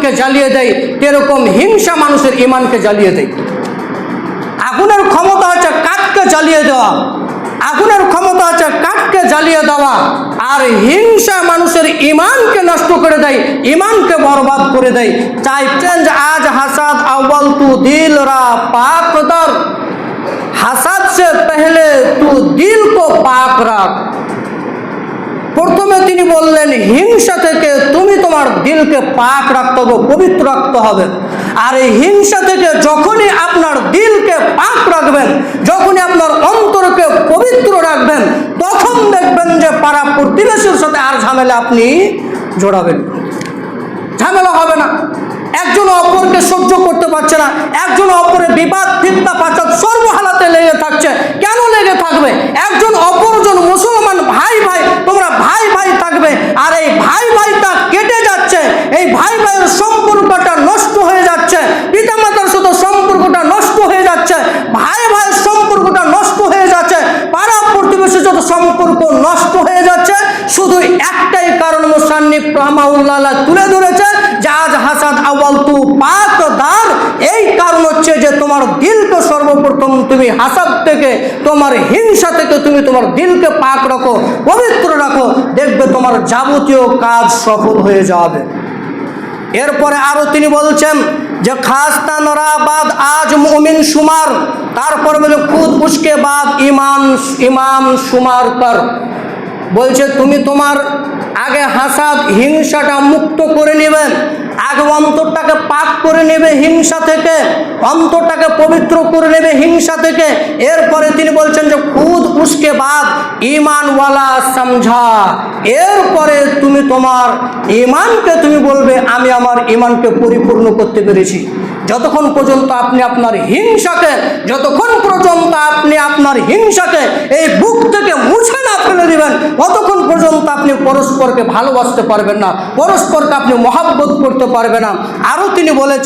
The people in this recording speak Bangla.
ইমানকে জ্বালিয়ে দেয় এরকম হিংসা মানুষের ইমানকে জ্বালিয়ে দেয়। আগুনের ক্ষমতা হচ্ছে কাককে জ্বালিয়ে দেওয়া। আগুনের ক্ষমতা হচ্ছে কাককে জ্বালিয়ে দেওয়া। আর হিংসা মানুষের ইমানকে নষ্ট করে দেয়, ইমানকে বরবাদ করে দেয়। চাই চেঞ্জ আজ হাসাদ আউ্বাল তু দিল রা পাক দর হাসাদ সে পেহলে তু দিল কো পাক রাখ। প্রথমে তিনি বললেন, হিংসা থেকে তুমি তোমার দিলকে পাক রাখতে হবে, পবিত্র রাখতে হবে। আর এই হিংসা থেকে যখনই আপনার দিলকে পাক রাখবেন, যখনই আপনার অন্তরকে পবিত্র রাখবেন, তখন দেখবেন যে পাড়া প্রতিবেশীর সাথে আর ঝামেলা আপনি জোড়াবেন ঝামেলা হবে না। একজন অপরকে সহ্য করতে পারছে না। একজন অপরের বিবাদ, ফিতনা, পাচার সর্বহালাতে লেগে থাকছে। কেন লেগে থাকবে? একজন অপরজন আর এই ভাই ভাইটা কেটে যাচ্ছে, এই ভাই ভাইয়ের সম্পর্কটা নষ্ট হয়ে যাচ্ছে, পিতামাতার সাথে সম্পর্কটা নষ্ট হয়ে যাচ্ছে ভাই ভাইয়ের সম্পর্কটা নষ্ট হয়ে যাচ্ছে, পাড়া প্রতিবেশীর সাথে সম্পর্ক নষ্ট হয়ে যাচ্ছে, শুধু একটাই কারণ মুসান্নিফ রহমাউল্লাহ তুলে ধরেছে আজ হাসাদ আওয়াল তু পাক দার, এই কারণ হচ্ছে যে তোমার দিলকে সর্বপ্রথম তুমি হাসাদ থেকে, তোমার হিংসা থেকে তুমি তোমার দিলকে পাক রাখো, পবিত্র তোমার যাবতীয় কাজ সফল হয়ে যাবে। এরপরে আরও তিনি বলছেন যে, খাস্তা নরাবাদ আজ মুমিন সুমার। তারপর বলে, খুদ উসকে বাদ ইমান ইমাম সুমার পর বলছে, তুমি তোমার আগে হাসাদ, হিংসাটা মুক্ত করে নেবেন আগে অন্তরটাকে পাক করে নেবে, হিংসা থেকে। অন্তরটাকে পবিত্র করে নেবে, হিংসা থেকে। এরপরে তিনি বলছেন যে, খুদ উসকে বাদ ইমানওয়ালা সমঝা। এরপরে তুমি তোমার ইমানকে তুমি বলবে, আমি আমার ইমানকে পরিপূর্ণ করতে পেরেছি। যতক্ষণ পর্যন্ত আপনি আপনার হিংসাকে, যতক্ষণ পর্যন্ত আপনি আপনার হিংসাকে এই বুক থেকে ফেলে কতক্ষণ পর্যন্ত আপনি পরস্পরকে ভালোবাসতে পারবেন না, পরস্পরকে আপনি মহাব্বত করতে পারবেন না। আরও তিনি বলেছেন